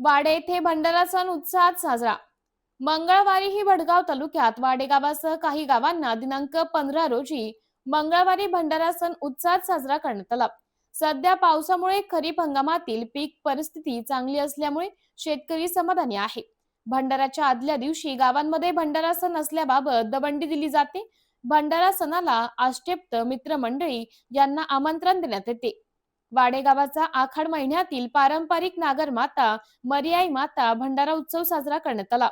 वाडे येथे भंडारा सण उत्साहात साजरा. मंगळवारीही भडगाव तालुक्यात वाडे गावासह काही गावांना दिनांक पंधरा रोजी मंगळवारी भंडारा सण उत्साहात साजरा करण्यात आला. सध्या पावसामुळे खरीप हंगामातील पीक परिस्थिती चांगली असल्यामुळे शेतकरी समाधानी आहे. भंडाराच्या आदल्या दिवशी गावांमध्ये भंडारा सण असल्याबाबत दबंडी दिली जाते. भंडारा सणाला आष्टेप्त मित्रमंडळी यांना आमंत्रण देण्यात येते. वाडे गावाचा आखाड महिन्यातील पारंपरिक नागरमाता मर्याई माता भंडारा उत्सव साजरा करण्यात आला.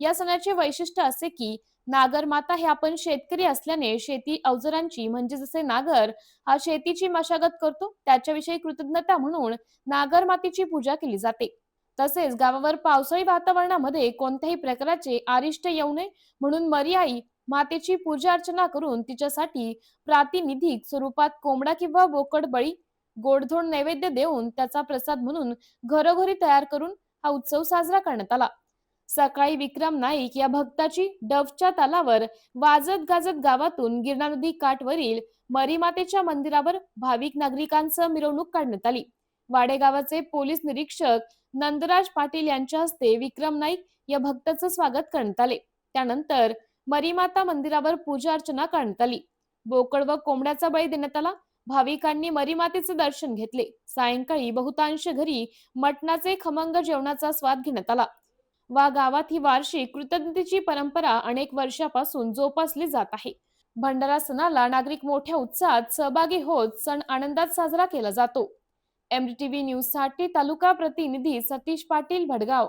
या सणाचे वैशिष्ट्य असे की नागरमाता हे आपण शेतकरी असल्याने शेती अवजारांची म्हणजे जसे नागर हा शेतीची मशागत करतो त्याच्याविषयी कृतज्ञता म्हणून नागरमातेची पूजा केली जाते. तसेच गावावर पावसाळी वातावरणामध्ये कोणत्याही प्रकारचे आरिष्ट येऊ नये म्हणून मर्याई मातेची पूजा अर्चना करून तिच्यासाठी प्रातिनिधिक स्वरूपात कोंबडा किंवा बोकड बळी गोडधोड नैवेद्य देऊन त्याचा प्रसाद म्हणून घरोघरी तयार करून हा उत्सव साजरा करण्यात आला. सकाळी विक्रम नाईक या भक्ताची डवच्या तालावर वाजत गाजत गावातून गिरणा नदी काठवरील मरीमातेच्या मंदिरावर भाविक नागरिकांसह मिरवणूक काढण्यात आली. वाडेगावाचे पोलीस निरीक्षक नंदराज पाटील यांच्या हस्ते विक्रम नाईक या भक्ताचं स्वागत करण्यात आले. त्यानंतर मरीमाता मंदिरावर पूजा अर्चना करण्यात आली. बोकड व कोंबड्याचा बळी देण्यात आला. भाविकांनी मरीमातेचे दर्शन घेतले. सायंकाळी बहुतांश घरी मटणाचे खमंग जेवणाचा स्वाद घेण्यात आला. वा गावात ही वार्षिक कृतज्ञतेची परंपरा अनेक वर्षापासून जोपासली जात आहे. भंडारा सणाला नागरिक मोठ्या उत्साहात सहभागी होत सण आनंदात साजरा केला जातो. एमटीव्ही न्यूजसाठी तालुका प्रतिनिधी सतीश पाटील भडगाव.